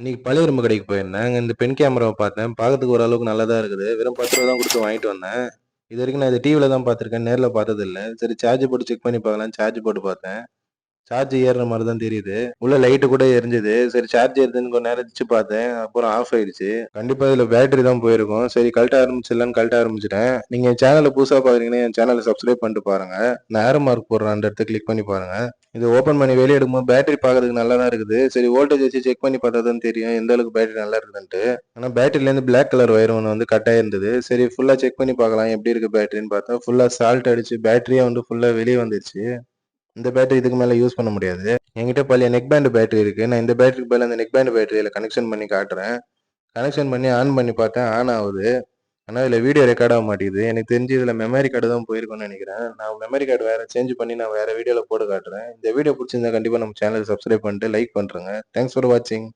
இன்னைக்கு பழைய இரும்பு கடைக்கு போயிருந்தேன். இந்த பென் கேமராவை பார்த்தேன். பார்க்கறதுக்கு ஓரளவுக்கு நல்லா தான் இருக்குது. வெறும் பத்து தான் கொடுத்து வாங்கிட்டு வந்தேன். இது வரைக்கும் நான் இது டிவியில் தான் பார்த்துருக்கேன். நேரில் பார்த்ததில்ல. சரி சார்ஜ் போட்டு செக் பண்ணி பார்க்கலாம் சார்ஜ் போட்டு பார்த்தேன். சார்ஜ் ஏறுற மாதிரி தான் தெரியுது. உள்ள லைட்டு கூட எரிஞ்சுது சரி சார்ஜ் ஏறுதுன்னு கொஞ்ச நேரம் வச்சு பார்த்தேன். அப்புறம் ஆஃப் ஆயிடுச்சு. கண்டிப்பா இதுல பேட்டரி தான் போயிருக்கும். சரி கழட்ட ஆரம்பிச்சிடலான்னு கழட்ட ஆரம்பிச்சிட்டேன் நீங்க சேனலை புதுசாக புதுசா பார்க்குறீங்கன்னா, என் சேனலை சப்ஸ்கிரைப் பண்ணிட்டு பாருங்க. நான் மார்க் போடுறேன். அந்த இடத்த கிளிக் பண்ணி பாருங்க. இது ஓப்பன் பண்ணி வெளியே எடுக்கும்போது பேட்டரி பார்க்கறதுக்கு நல்லா தான் இருக்குது. சரி வோல்டேஜ் வச்சு செக் பண்ணி பார்த்தா தான் தெரியும். எந்த அளவுக்கு பேட்டரி நல்லா இருக்குதுன்ட்டு. ஆனால் பேட்டரிலேருந்து பிளாக் கலர் ஒயர் ஒன்று வந்து கட்டாக இருந்தது சரி ஃபுல்லாக செக் பண்ணி பார்க்கலாம். எப்படி இருக்குது பேட்டரின்னு பார்த்தா, ஃபுல்லாக சால்ட் அடிச்சு பேட்டரியே வந்து ஃபுல்லாக வெளியே வந்துருச்சு. இந்த பேட்டரி இதுக்கு மேலே யூஸ் பண்ண முடியாது. என்கிட்ட பழைய நெக் பேண்டு பேட்டரி இருக்குது நான் இந்த பேட்டரிக்கு பதிலாக அந்த நெக் பேண்ட் பேட்டரியில் கனெக்ஷன் பண்ணி காட்டுறேன். கனெக்ஷன் பண்ணி ஆன் பண்ணி பார்த்தேன். ஆன் ஆகுது ஆனால் இதில் வீடியோ ரெக்கார்ட் ஆக மாட்டேங்குது. எனக்கு தெரிஞ்சு இதில் மெமரி கார்டு தான் போயிருக்கும்னு நினைக்கிறேன் நான் மெமரி கார்டு வேறு சேஞ்ச் பண்ணி நான் வேறு வீடியோவில் போட்டு காட்டுறேன். இந்த வீடியோ பிடிச்சிருந்தா கண்டிப்பாக நம்ம சேனல சப்ஸ்கிரைப் பண்ணிட்டு லைக் பண்ணுறேங்க தேங்க்ஸ் ஃபார் வாட்சிங்.